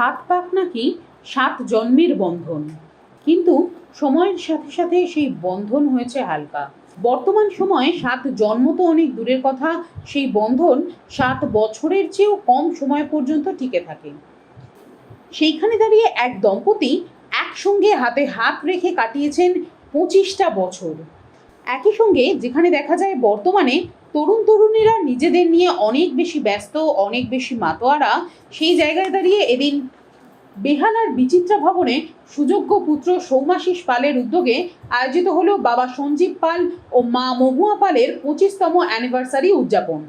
সাত পাক নাকি সাত জন্মের বন্ধন। কিন্তু সময়ের সাথে সাথে সেই বন্ধন হয়েছে হালকা। বর্তমান সময়ে সাত জন্ম তো অনেক দূরের কথা, সেই বন্ধন সাত বছরের চেয়েও কম সময় পর্যন্ত টিকে থাকে। সেইখানে দাঁড়িয়ে এক দম্পতি একসঙ্গে হাতে হাত রেখে কাটিয়েছেন পঁচিশটা বছর। একই সঙ্গে যেখানে দেখা যায় বর্তমানে তরুণ তরুণীরা নিজেদের নিয়ে অনেক বেশি ব্যস্ত, অনেক বেশি মাতোয়ারা, সেই জায়গায় দাঁড়িয়ে এদিন বেহালার বিচিত্রা ভবনে সুযোগ্য পুত্র সৌমাশিস পালের উদ্যোগে আয়োজিত হলো বাবা সঞ্জীব পাল ও মা মহুয়া পালের পঁচিশতম অ্যানিভার্সারি উদযাপন।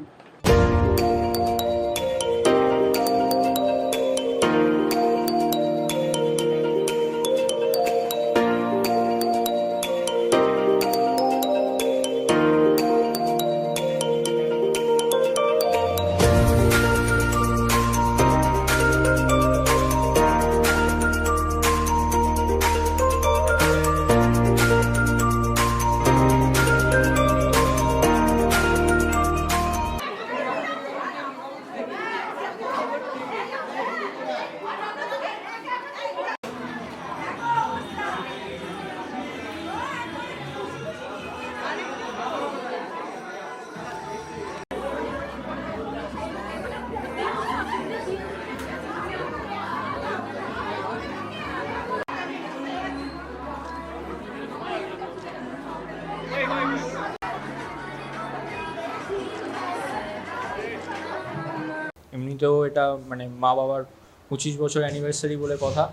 এটা মানে মা বাবার পঁচিশ বছর অ্যানিভার্সারি বলে কথা।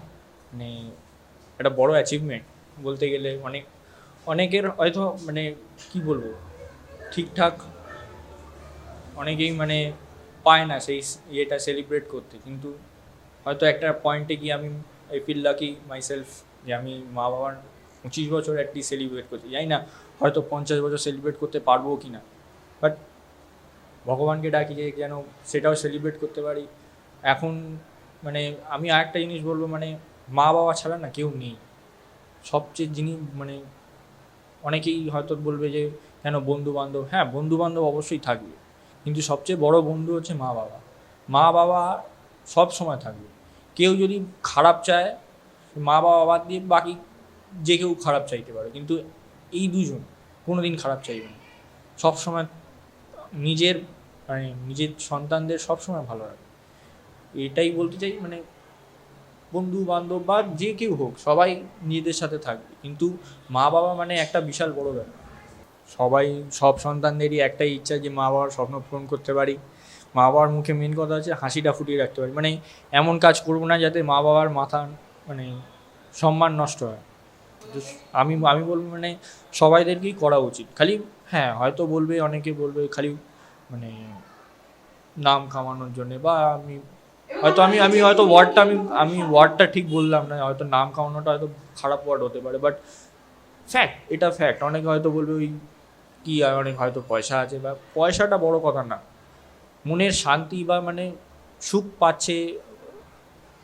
মানে একটা বড় অ্যাচিভমেন্ট বলতে গেলে অনেক, অনেকের হয়তো মানে কি বলব, ঠিকঠাক অনেকেই মানে পায় না সেই ইয়েটা সেলিব্রেট করতে। কিন্তু হয়তো একটা পয়েন্টে গিয়ে আমি আই ফিল লাকি মাইসেলফ যে আমি মা বাবার পঁচিশ বছর একটি সেলিব্রেট করতে যাই না হয়তো পঞ্চাশ বছর সেলিব্রেট করতে পারব কি না বাট ভগবানকে ডাকি যে যেন সেটাও সেলিব্রেট করতে পারি। এখন মানে আমি আরেকটা জিনিস বলব মানে মা বাবা ছাড়া না কেউ নেই। সবচেয়ে যিনি মানে অনেকেই হয়তো বলবে যে কেন বন্ধু বান্ধব হ্যাঁ বন্ধু বান্ধব অবশ্যই থাকবে। কিন্তু সবচেয়ে বড় বন্ধু হচ্ছে মা বাবা। মা বাবা সব সময় থাকবে। কেউ যদি খারাপ চায়, মা বাবা বাদ দিয়ে বাকি যে কেউ খারাপ চাইতে পারে। কিন্তু এই দুজন কোনো দিন খারাপ চাইবে না। সবসময় নিজের মানে নিজের সন্তানদের সবসময় ভালো রাখে। এটাই বলতে চাই মানে বন্ধু বান্ধব বা যে কেউ হোক, সবাই নিজেদের সাথে থাকবে। কিন্তু মা বাবা মানে একটা বিশাল বড় ব্যাপার। সবাই, সব সন্তানদেরই একটাই ইচ্ছা যে মা বাবার স্বপ্ন পূরণ করতে পারি। মা বাবার মুখে মেন কথা হচ্ছে হাসিটা ফুটিয়ে রাখতে পারি। মানে এমন কাজ করব না যাতে মা বাবার মাথা মানে সম্মান নষ্ট হয়। আমি আমি বলব মানে সবাইদেরকেই করা উচিত। খালি হ্যাঁ হয়তো বলবে, অনেকে বলবে খালি মানে নাম কামানোর জন্যে বা আমি হয়তো আমি আমি হয়তো ওয়ার্ডটা আমি আমি ওয়ার্ডটা ঠিক বললাম না, হয়তো নাম কামানোটা হয়তো খারাপ ওয়ার্ড হতে পারে বাট ফ্যাক্ট এটা ফ্যাক্ট অনেকে হয়তো বলবে ওই কি, আর অনেক হয়তো পয়সা আছে বা পয়সাটা বড় কথা না। মনের শান্তি বা মানে সুখ পাচ্ছে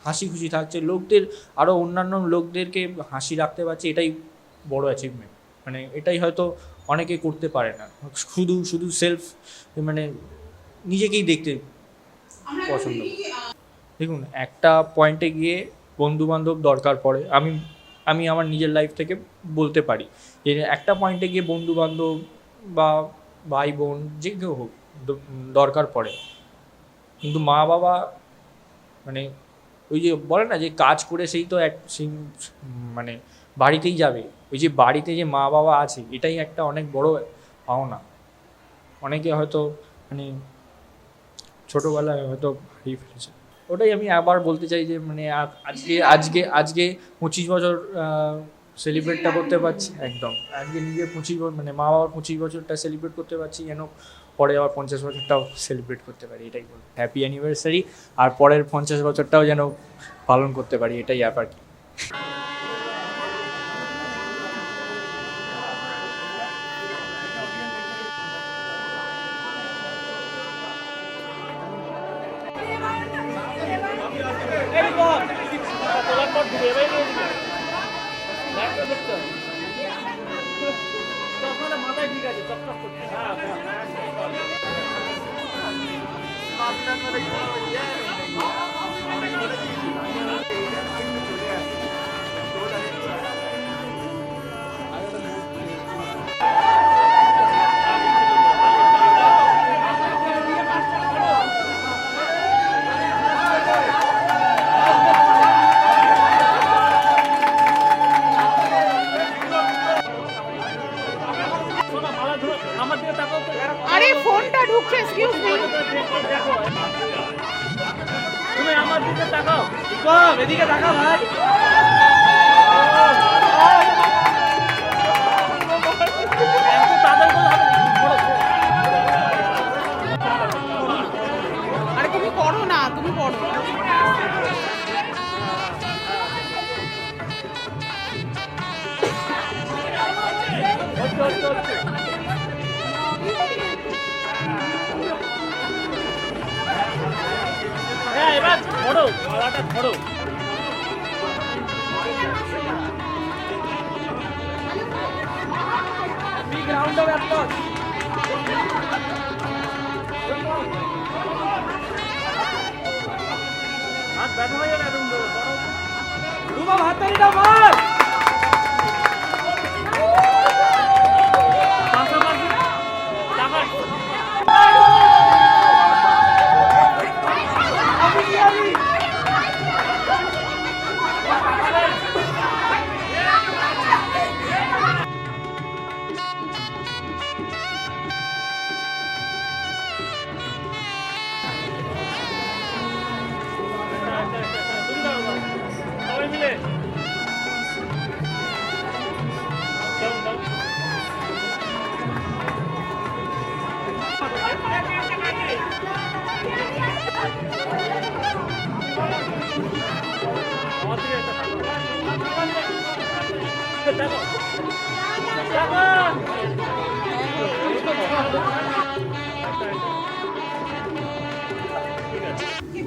হাসি খুশি থাকছে। লোকদের আরও অন্যান্য লোকদেরকে হাসি রাখতে পারছে, এটাই বড় অ্যাচিভমেন্ট মানে এটাই হয়তো অনেকে করতে পারে না। শুধু শুধু সেলফ মানে নিজেকেই দেখতে পছন্দ দেখুন, একটা পয়েন্টে গিয়ে বন্ধু বান্ধব দরকার পড়ে, আমি আমি আমার নিজের লাইফ থেকে বলতে পারি যে, একটা পয়েন্টে গিয়ে বন্ধু বান্ধব বা ভাই বোন যে কেউ হোক, দরকার পড়ে। কিন্তু মা বাবা মানে ওই যে বলে না যে কাজ করে সেই তো এক মানে বাড়িতেই যাবে। ওই যে বাড়িতে যে মা বাবা আছে, এটাই একটা অনেক বড় পাওনা। অনেকে হয়তো মানে ছোটোবেলায় হয়তো হারিয়ে ফেলেছে। ওটাই আমি আবার বলতে চাই যে মানে আজকে আজকে আজকে পঁচিশ বছর সেলিব্রেটটা করতে পারছি। একদম। আজকে নিজের পঁচিশ বছর মানে মা বাবার পঁচিশ বছরটা সেলিব্রেট করতে পারছি। যেন পরে আবার পঞ্চাশ বছরটাও সেলিব্রেট করতে পারি, এটাই বল হ্যাপি অ্যানিভার্সারি আর পরের পঞ্চাশ বছরটাও যেন পালন করতে পারি, এটাই ব্যাপার। কি হ্যাঁ এবার ধরো গলাটা ধরো বিগ রাউন্ড অফ হাত ব্যথা যাবে এরকম করে ধরো রুমা হাততালিটা মার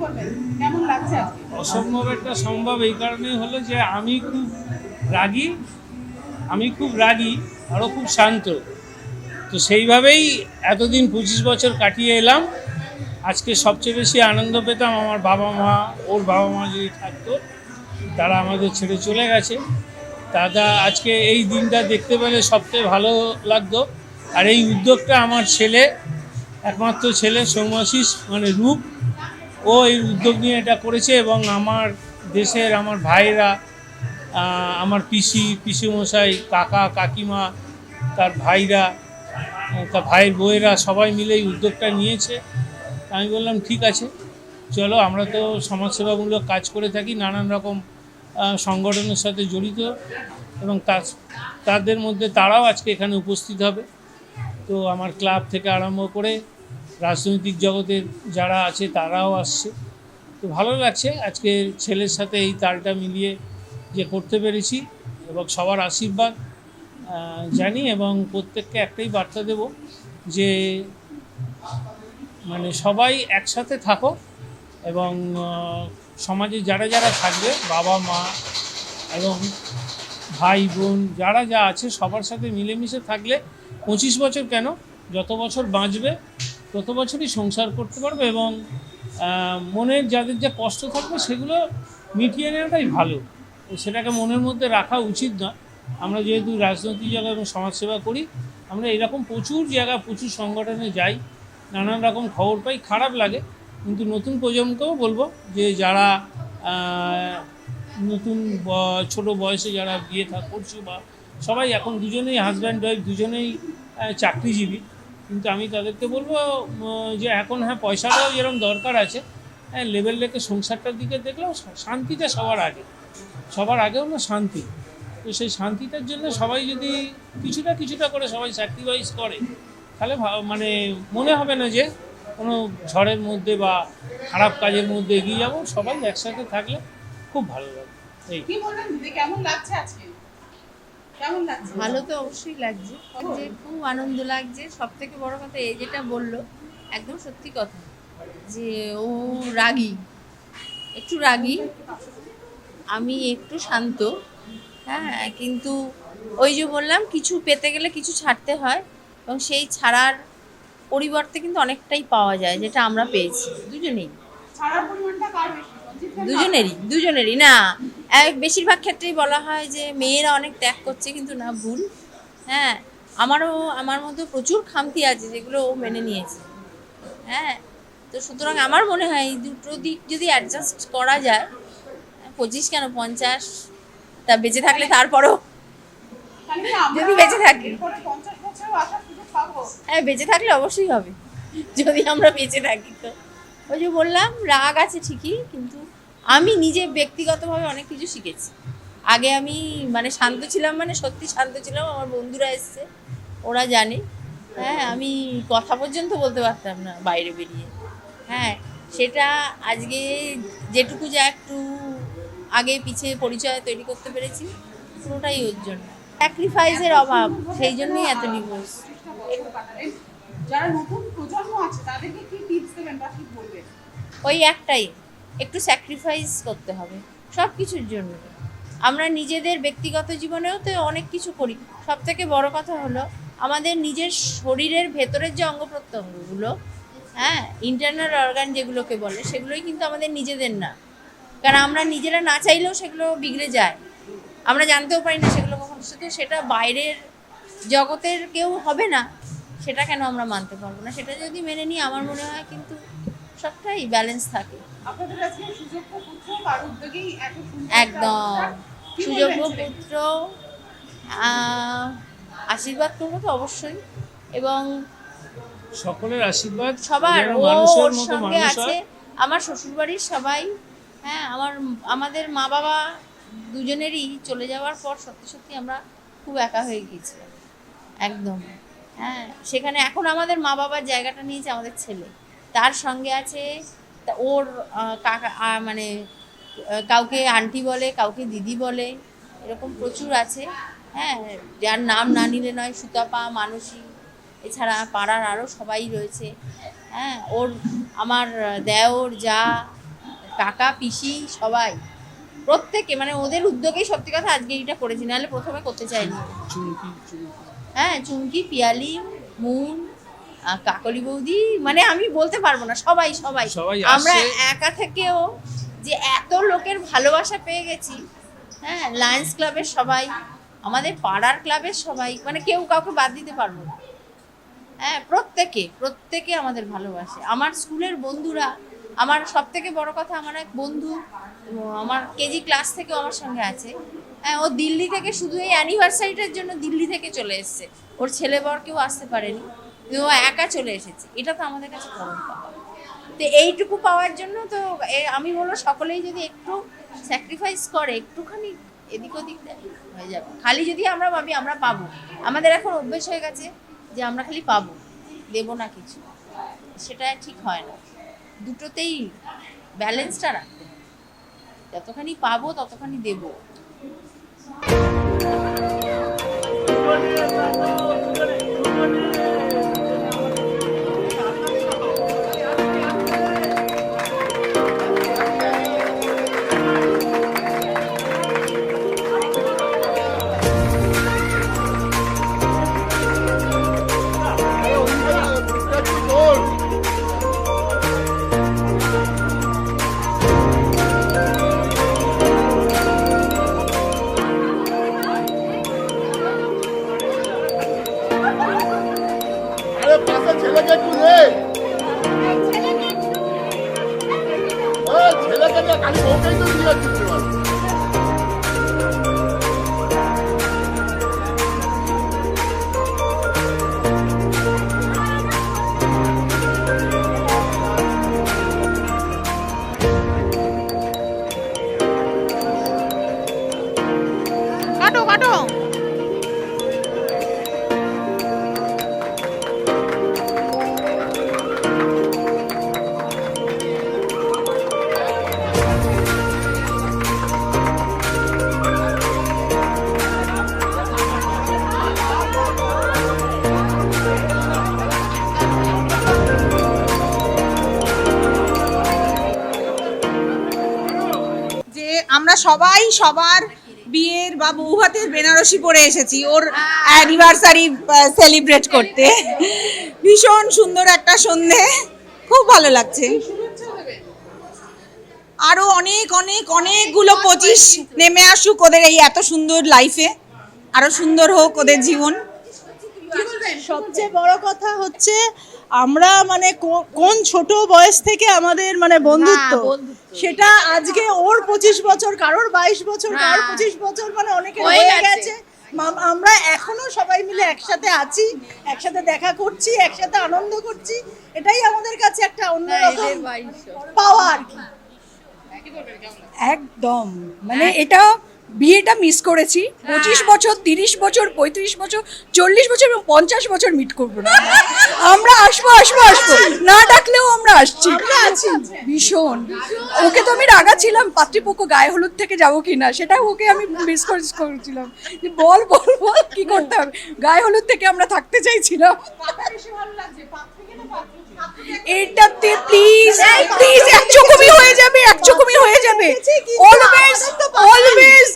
কি বলবেন কেমন লাগছে অসম্ভব একটা সম্ভব এই কারণেই হলো যে আমি খুব রাগী, আমি খুব রাগী, আরও খুব শান্ত। তো সেইভাবেই এতদিন পঁচিশ বছর কাটিয়ে এলাম। আজকে সবচেয়ে বেশি আনন্দ পেতাম আমার বাবা মা, ওর বাবা মা যদি থাকতো, তারা আমাদের ছেড়ে চলে গেছে। দাদা, আজকে এই দিনটা দেখতে পেলে সবচেয়ে ভালো লাগতো। আর এই উদ্যোগটা আমার ছেলে, একমাত্র ছেলে সৌমাশিস মানে রূপ ও এই উদ্যোগ নিয়ে এটা করেছে এবং আমার দেশের আমার ভাইরা আমার পিসি, পিসিমশাই, কাকা, কাকিমা, তার ভাইরা, তার ভাইয়ের বউয়েরা সবাই মিলে এই উদ্যোগটা নিয়েছে। আমি বললাম, ঠিক আছে, চলো আমরা তো সমাজসেবামূলক কাজ করে থাকি, নানান রকম সংগঠনের সাথে জড়িত এবং তাদের মধ্যে তারাও আজকে এখানে উপস্থিত হবে। তো আমার ক্লাব থেকে আরম্ভ করে রাজনৈতিক জগতের যারা আছে তারাও আসছে। তো ভালো লাগছে আজকে ছেলের সাথে এই তালটা মিলিয়ে যে করতে পেরেছি এবং সবার আশীর্বাদ জানি এবং প্রত্যেককে একটাই বার্তা দেব যে মানে সবাই একসাথে থাকো এবং সমাজে যারা যারা থাকবে, বাবা মা এবং ভাই বোন, যারা যা আছে সবার সাথে মিলেমিশে থাকলে পঁচিশ বছর কেন? যত বছর বাঁচবে তত বছরই সংসার করতে পারবে এবং মনের যাদের যা কষ্ট থাকবে সেগুলো মিটিয়ে নেওয়াটাই ভালো। সেটাকে মনের মধ্যে রাখা উচিত না আমরা যেহেতু রাজনৈতিক জায়গা এবং সমাজসেবা করি, আমরা এরকম প্রচুর জায়গা প্রচুর সংগঠনে যাই, নানান রকম খবর পাই, খারাপ লাগে। কিন্তু নতুন প্রজন্মকেও বলব যে যারা নতুন ছোট বয়সে যারা বিয়ে থাক করছে বা সবাই এখন দুজনেই হাজব্যান্ড ওয়াইফ দুজনেই চাকরিজীবী কিন্তু আমি তাদেরকে বলব যে এখন হ্যাঁ পয়সাটাও যেরকম দরকার আছে হ্যাঁ লেভেল রেখে সংসারটার দিকে দেখলেও শান্তিটা সবার আগে। সবার আগেও না শান্তি। তো সেই শান্তিটার জন্য সবাই যদি কিছুটা কিছুটা করে সবাই স্যাক্রিফাইস করে, তাহলে মানে মনে হবে না যে কোনো ঝড়ের মধ্যে বা খারাপ কাজের মধ্যে এগিয়ে যাব, সবাই একসাথে থাকলে খুব ভালো লাগে। এই। কেমন লাগছে আজকে? কেমন লাগছে? ভালো তো অবশ্যই লাগছে। যে খুব আনন্দ লাগছে। সব থেকে বড় কথা এই যেটা বলল একদম সত্যি কথা। যে ও রাগী। একটু রাগী। আমি একটু শান্ত। হ্যাঁ কিন্তু ওই যে বললাম কিছু পেতে গেলে কিছু ছাড়তে হয় এবং সেই ছাড়ার পরিবর্তে কিন্তু অনেকটাই পাওয়া যায় যেটা আমরা পেয়েছি। দুজনেই। ছাড়ার পরিমাণটা কার বেশি? দুজনেরই দুজনেরই না। এক বেশিরভাগ ক্ষেত্রেই বলা হয় যে মেয়েরা অনেক ত্যাগ করছে কিন্তু না ভুল। হ্যাঁ আমারও আমার মধ্যে প্রচুর খামতি আছে যেগুলো ও মেনে নিয়েছে। হ্যাঁ তো সুতরাং আমার মনে হয় এই দুটো দিক যদি অ্যাডজাস্ট করা যায় পঁচিশ কেন পঞ্চাশ? তা বেঁচে থাকলে তারপরও। কি আমরা যদি বেঁচে থাকি। এরপরে 50 বছরেও আসার সুযোগ পাবো হ্যাঁ বেঁচে থাকলে অবশ্যই হবে। যদি আমরা বেঁচে থাকি তো। ওই যে বললাম রাগ আছে ঠিকই কিন্তু আমি নিজে ব্যক্তিগতভাবে অনেক কিছু শিখেছি। আগে আমি মানে শান্ত ছিলাম মানে সত্যি শান্ত ছিলাম আমার বন্ধুরা এসছে ওরা জানে। হ্যাঁ আমি কথা পর্যন্ত বলতে পারতাম না বাইরে বেরিয়ে। হ্যাঁ সেটা আজকে যেটুকু যা একটু আগে পিছিয়ে পরিচয় তৈরি করতে পেরেছি পুরোটাই ওর জন্য। স্যাক্রিফাইসের অভাব সেই জন্যই এত ডিভোর্স যারা নতুন প্রজন্ম আছে তাদেরকে কি টিপস দেবেন বা কি বলবেন? ওই একটাই একটু স্যাক্রিফাইস করতে হবে সব কিছুর জন্য। আমরা নিজেদের ব্যক্তিগত জীবনেও তো অনেক কিছু করি। সব থেকে বড় কথা হলো, আমাদের নিজের শরীরের ভেতরের যে অঙ্গ প্রত্যঙ্গগুলো হ্যাঁ ইন্টারনাল অর্গান যেগুলোকে বলে, সেগুলোই কিন্তু আমাদের নিজেদের না। কারণ আমরা নিজেরা না চাইলেও সেগুলো বিগড়ে যায়। আমরা জানতেও পারি না সেগুলো কখন শুধু সেটা বাইরের জগতের কেউ হবে না, সেটা কেন আমরা মানতে পারব না? সেটা যদি মেনে নিই, আমার মনে হয় কিন্তু সবটাই ব্যালেন্স থাকে। একদম। সুযোগ্য পুত্র আশীর্বাদ করব তো অবশ্যই। এবং সকলের আশীর্বাদ সবার ওর সঙ্গে আছে আমার শ্বশুরবাড়ির সবাই। হ্যাঁ আমার আমাদের মা বাবা দুজনেরই চলে যাওয়ার পর সত্যি সত্যি আমরা খুব একা হয়ে গিয়েছিলাম একদম। হ্যাঁ সেখানে এখন আমাদের মা বাবার জায়গাটা নিয়েছে আমাদের ছেলে। তার সঙ্গে আছে তা ওর কাকা মানে কাউকে আন্টি বলে কাউকে দিদি বলে এরকম প্রচুর আছে। হ্যাঁ যার নাম না নিলে নয় সুতাপা মানসী এছাড়া পাড়ার আরও সবাই রয়েছে। হ্যাঁ ওর আমার দেওর যা কাকা পিসি সবাই। প্রত্যেকে মানে ওদের উদ্যোগেই সত্যি কথা আজকে এটা করেছি নাহলে প্রথমে করতে চাইনি। হ্যাঁ চুমকি পিয়ালি মুন কাকলি বৌদি মানে আমি বলতে পারব না সবাই সবাই। আমরা একা থেকেও যে এত লোকের ভালোবাসা পেয়ে গেছি হ্যাঁ লায়ন্স ক্লাবের সবাই আমাদের পাড়ার ক্লাবের সবাই মানে কেউ কাউকে বাদ দিতে পারব না। হ্যাঁ প্রত্যেকে প্রত্যেকে আমাদের ভালোবাসে। আমার স্কুলের বন্ধুরা আমার সব থেকে বড় কথা আমার এক বন্ধু আমার কেজি ক্লাস থেকেও আমার সঙ্গে আছে। হ্যাঁ ও দিল্লি থেকে শুধু এই অ্যানিভার্সারিটার জন্য দিল্লি থেকে চলে এসেছে। ওর ছেলে বর কেউ আসতে পারেনি। ও একা চলে এসেছে এটা তো আমাদের কাছে পরম পাওয়া। তো এইটুকু পাওয়ার জন্য তো আমি বলব সকলেই যদি একটু স্যাক্রিফাইস করে, একটুখানি এদিক ওদিক হয়ে যাবে। খালি যদি আমরা ভাবি আমরা পাবো। আমাদের এখন অভ্যেস হয়ে গেছে যে আমরা খালি পাবো, দেবো না কিছু। সেটা ঠিক হয় না। দুটোতেই ব্যালেন্সটা রাখতে। যতখানি পাবো, ততখানি দেবো। আরে ছেলেকে একটু নে ওই ছেলেকে নিয়ে খালি বউকেই তো নিয়ে যাচ্ছিস সবাই সবার বিয়ের বা বৌভাতের বেনারসি পরে এসেছি। ওর অ্যানিভার্সারি সেলিব্রেট করতে। ভীষণ সুন্দর একটা সন্ধে। খুব ভালো লাগছে। আরও অনেক অনেক, অনেকগুলো পঁচিশ নেমে আসুক ওদের এই এত সুন্দর লাইফে আরও সুন্দর হোক ওদের জীবন। সবচেয়ে বড় কথা হচ্ছে আমরা মানে কোন ছোট বয়স থেকে আমাদের মানে বন্ধুত্ব? সেটা আজকে ওর পঁচিশ বছর কারোর বাইশ বছর কারোর। পঁচিশ বছর মানে অনেকে হয়ে গেছে। গেছে। আমরা এখনও সবাই মিলে একসাথে আছি একসাথে দেখা করছি একসাথে আনন্দ করছি। এটাই আমাদের কাছে একটা অন্যরকম পাওয়া আর কি একদম। মানে এটা বিয়েটা মিস করেছি পঁচিশ বছর তিরিশ বছর পঁয়ত্রিশ বছর চল্লিশ বছর এবং পঞ্চাশ বছর মিট করব না। আমরা আসব আসব আসব। না ডাকলেও আমরা আসছি। ভীষণ। ওকে তো আমি রাগা ছিলাম পাত্রীপক্ষ গায়ে হলুদ থেকে যাব কি না সেটা ওকে আমি মিস করেছিলাম। বল বল বল কি করতে হবে? গায়ে হলুদ থেকে আমরা থাকতে চাইছিলাম। এটাতে প্লিজ প্লিজ এক চকমি হয়ে যাবে এক চকমি হয়ে যাবে অলওয়েজ অলওয়েজ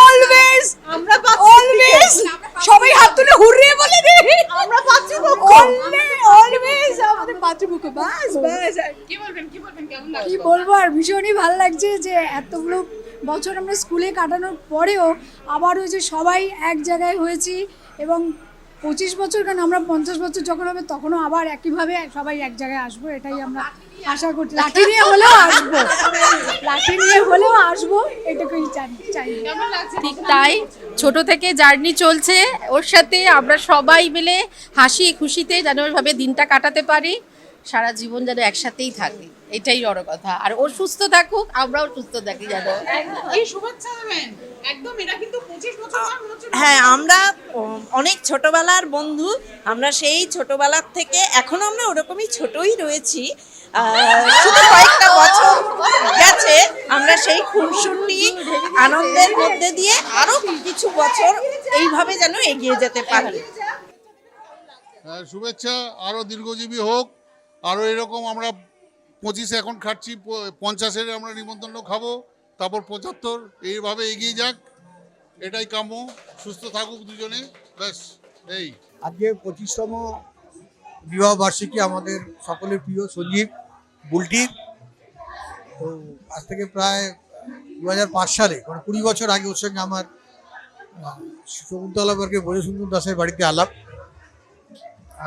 অলওয়েজ আমরা অলওয়েজ সবাই হাত তুলে হুররে বলে দে আমরা পাত্রপক্ষ অলওয়েজ আমাদের পাত্রপক্ষ বাস বাস কি বলবেন কি বলবেন কেমন লাগছে কি বলব আর ভীষণই ভালো লাগছে যে এতগুলো বছর আমরা স্কুলে কাটানোর পরেও আবার ওই যে সবাই এক জায়গায় হয়েছি এবং পঁচিশ বছর কেন আমরা পঞ্চাশ বছর যখন হবে তখনও আবার একইভাবে সবাই এক জায়গায় আসব, এটাই আমরা আশা করছি। লাঠি নিয়ে হলেও আসব। লাঠি নিয়ে হলেও আসব, এটুকুই চাই চাই। ঠিক তাই, ছোট থেকে জার্নি চলছে। ওর সাথে আমরা সবাই মিলে হাসি খুশিতে যেন ওইভাবে দিনটা কাটাতে পারি। সারা জীবন যেন একসাথেই থাকি এটাই বড় কথা। আর ও সুস্থ থাকুক আমরাও সুস্থ থাকি যেন। হ্যাঁ আমরা অনেক ছোটবেলার বন্ধু। আমরা সেই ছোটবেলার থেকে এখনও আমরা ওরকমই ছোটই রয়েছি। শুধু কয়েকটা বছর গেছে আমরা সেই খুনসুটি আনন্দের মধ্যে দিয়ে আরও কিছু বছর এইভাবে যেন এগিয়ে যেতে পারি। হ্যাঁ, শুভেচ্ছা আরও দীর্ঘজীবী হোক। আরও এরকম আমরা পঁচিশে এখন খাচ্ছি পঞ্চাশের আমরা নিমন্ত্রণ খাব, তারপর পঁচাত্তর, এইভাবে এগিয়ে যাক, এটাই কাম্য, সুস্থ থাকুক দুজনে, ব্যাস, এই। আজকে পঁচিশতম বিবাহ বার্ষিকী আমাদের সকলের প্রিয় সঞ্জীব বুলটির তো আজ থেকে প্রায় দু হাজার পাঁচ সালে মানে কুড়ি বছর আগে ওর সঙ্গে আমার শকুন্তলা বর্গের বজসুন্দর দাসের বাড়িতে আলাপ।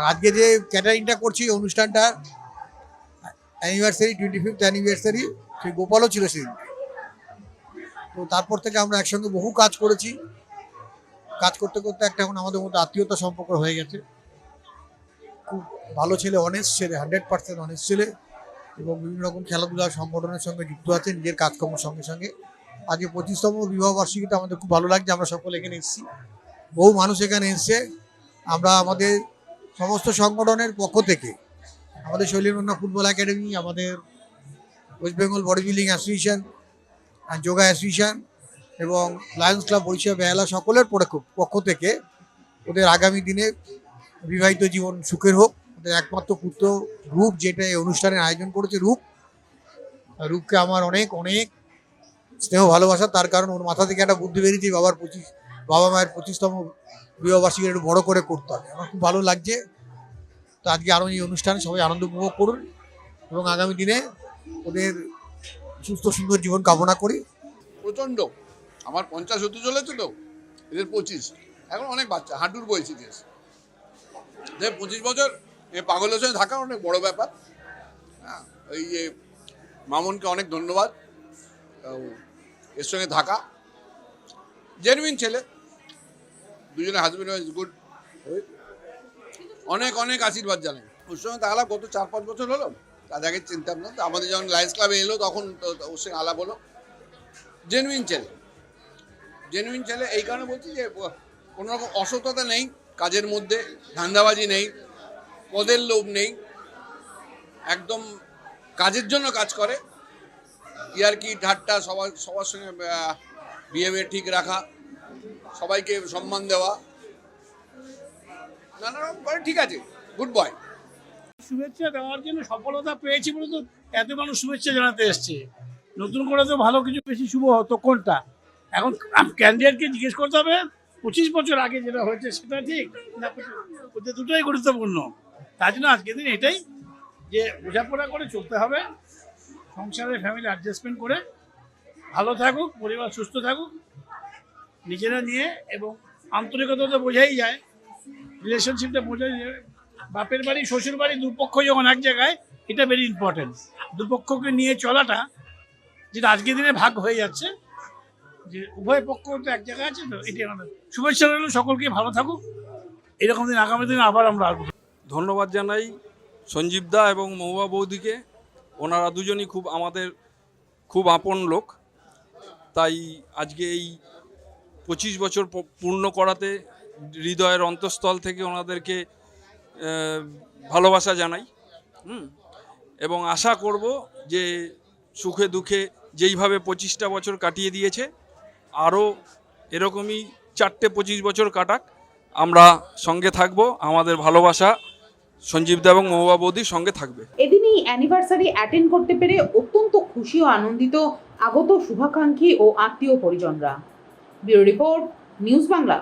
আজকে যে ক্যাটারিংটা করছি, এই অনুষ্ঠানটার অ্যানিভার্সারি টোয়েন্টি ফিফথ অ্যানিভার্সারি সেই গোপালও ছিল সেদিন। তো তারপর থেকে আমরা একসঙ্গে বহু কাজ করেছি। কাজ করতে করতে একটা এখন আমাদের মধ্যে আত্মীয়তা সম্পর্ক হয়ে গেছে। খুব ভালো ছেলে অনেস্ট ছেলে হান্ড্রেড পার্সেন্ট অনেস্ট ছেলে এবং বিভিন্ন রকম খেলাধুলা সংগঠনের সঙ্গে যুক্ত আছে, নিজের কাজকর্মের সঙ্গে সঙ্গে। আজকে পঁচিশতম বিবাহ বার্ষিকীটা আমাদের খুব ভালো লাগছে, আমরা সকলে এখানে এসেছি। বহু মানুষ এখানে এসছে। আমরা আমাদের সমস্ত সংগঠনের পক্ষ থেকে আমাদের শৈলীনন্দা ফুটবল একাডেমি, আমাদের West Bengal body building association yoga association এবং লায়ন্স ক্লাব বরিশা বেহালা সকলের পক্ষ- পক্ষ থেকে ওদের আগামী দিনে বিবাহিত জীবন সুখের হোক। ওদের একমাত্র পুত্র রূপ যেটা এই অনুষ্ঠানের আয়োজন করেছে, রূপ। রূপকে আমার অনেক অনেক স্নেহ ভালোবাসা। তার কারণ ওর মাথা থেকে একটা বুদ্ধি বেরিয়েছে বাবার পঁচিশ বাবা মায়ের পঁচিশতম বিবাহবার্ষিকী একটু বড় করে করতে হবে। আমার খুব ভালো লাগছে। তো আজকে আরও এই অনুষ্ঠানে সবাই আনন্দ উপভোগ করুন এবং আগামী দিনে ওদের সুস্থ সুন্দর জীবন কামনা করি। প্রচণ্ড। আমার পঞ্চাশ হতে চলেছে তো। এদের পঁচিশ। এখন অনেক বাচ্চা, হাঁটুর বয়সী কেস যে পঁচিশ বছর, এ পাগলের সঙ্গে থাকা অনেক বড় ব্যাপার। হ্যাঁ এই যে মামনকে অনেক ধন্যবাদ। এর সঙ্গে থাকা। জেনুইন ছেলে। দুজনে হাজব্যান্ড ওয়াইজ গুড অনেক অনেক আশীর্বাদ জানাই। ওর সঙ্গে তো আলাপ গত চার, পাঁচ বছর হলো। তার আগে চিনতাম না। তো আমাদের যখন লায়ন্স ক্লাবে এলো, তখন ওর সঙ্গে আলাপ হলো। জেনুইন ছেলে জেনুইন ছেলে এই কারণে বলছি যে, কোনো রকম অসততা নেই, কাজের মধ্যে ধান্দাবাজি নেই, পদের লোভ নেই, একদম কাজের জন্য কাজ করে। ইয়ারকি ঠাট্টা, সবার সবার সঙ্গে বিহেভিয়ার ঠিক রাখা। সবাইকে সম্মান দেওয়া। নানা রকম করে, ঠিক আছে, গুড বয়। শুভেচ্ছা দেওয়ার জন্য সফলতা পেয়েছি বলে তো এত মানুষ শুভেচ্ছা জানাতে এসছে। নতুন করে তো ভালো কিছু বেশি শুভ হতো কোনটা? এখন ক্যান্ডিডেটকে জিজ্ঞেস করতে হবে, পঁচিশ বছর আগে যেটা হয়েছে সেটা ঠিক না দুটোই গুরুত্বপূর্ণ। তার জন্য আজকের দিন এটাই যে বোঝাপড়া করে চলতে হবে সংসারে ফ্যামিলি অ্যাডজাস্টমেন্ট করে। ভালো থাকুক, পরিবার সুস্থ থাকুক। নিজেরা নিয়ে এবং আন্তরিকতা তো বোঝাই যায় রিলেশনশিপটা বোঝাই যায়। বাপের বাড়ি, শ্বশুর বাড়ি দুপক্ষ যখন এক জায়গায়, এটা ভেরি ইম্পর্টেন্ট দুপক্ষকে নিয়ে চলাটা যেটা আজকের দিনে ভাগ হয়ে যাচ্ছে, যে উভয় পক্ষ তো এক জায়গায় আছে তো, এটাই আমাদের। শুভেচ্ছা রইল, সকলকে ভালো থাকুক। এরকম দিন, আগামী দিনে আবার আমরা আসব। ধন্যবাদ জানাই সঞ্জীব দা এবং মহুয়া বৌদিকে। ওনারা দুজনই খুব আমাদের খুব আপন লোক। তাই আজকে এই পঁচিশ বছর পূর্ণ করাতে হৃদয়ের অন্তঃস্থল থেকে ওনাদেরকে ভালোবাসা জানাই। হুম? এবং আশা করব যে সুখে দুঃখে যেইভাবে পঁচিশটা বছর কাটিয়ে দিয়েছে, আরও এরকমই চারটে পঁচিশ বছর কাটাক। আমরা সঙ্গে থাকব, আমাদের ভালোবাসা সঞ্জীবদা এবং মহুয়া বৌদির সঙ্গে থাকবে। এদিনই অ্যানিভার্সারি অ্যাটেন্ড করতে পেরে অত্যন্ত খুশি ও আনন্দিত আগত শুভাকাঙ্ক্ষী ও আত্মীয় পরিজনরা। Bureau report news Bangla.